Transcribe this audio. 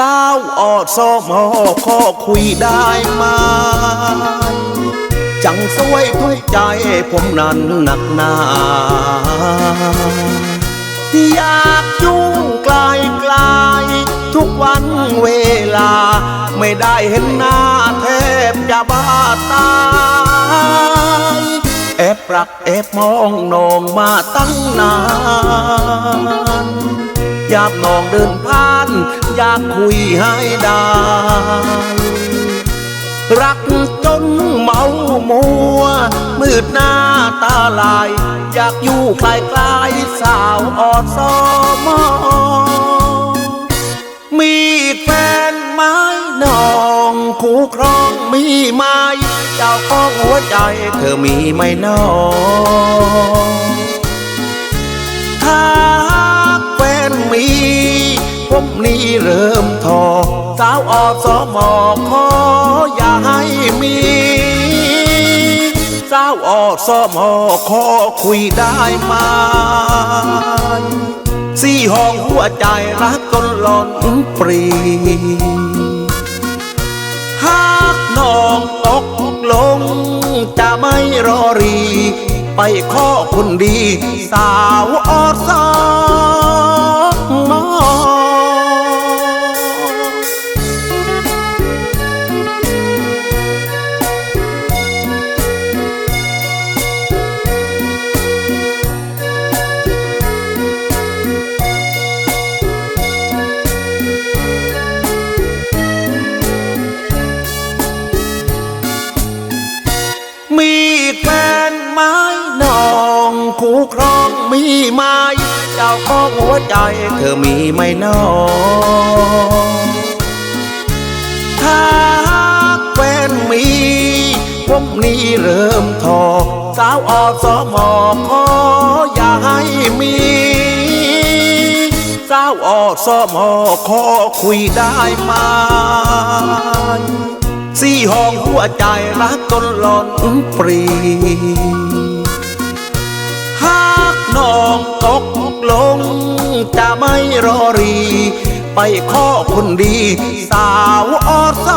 ออดซอมอขอคุยได้ไหมจังสวยทุกใจผมนั้นหนักหนาอยากยุ่งไกลไกลทุกวันเวลา ไม่ได้เห็นหน้าแทบจะบ้าตายแอบรักแอบมองนองมาตั้งนานอยากนองเดินผ่าน อยากคุยให้ได้ รักจนเมามัว มืดหน้าตาลาย อยากอยู่ใกล้ๆสาวออดซอมอมีแฟนไม้นองคู่ครองมีไหมเจ้าของหัวใจเธอมีไหมนองถ้าแฟนมี มนี่เริ่มทอ สาวอสมอขออย่าให้มี สาวอสมอขอคุยได้ไหมสี่ห้องหัวใจรักจนหล่อนปรีหากน้องตกลง จะไม่รอรี ไปขอคนดี สาวออสม มีแฟนไม้นองคู่ครองมีไหมเจ้าของหัวใจ เธอมีไหมนองถ้าแฟนมีผมนี่เริ่มทอสาวอสมอขออย่าให้มีสาวอสมอขอคุยได้ไหม สี่ห้องหัวใจรักจนหลอนปรีหากน้องตกลง จะไม่รอรี ไปขอคนดี สาวออส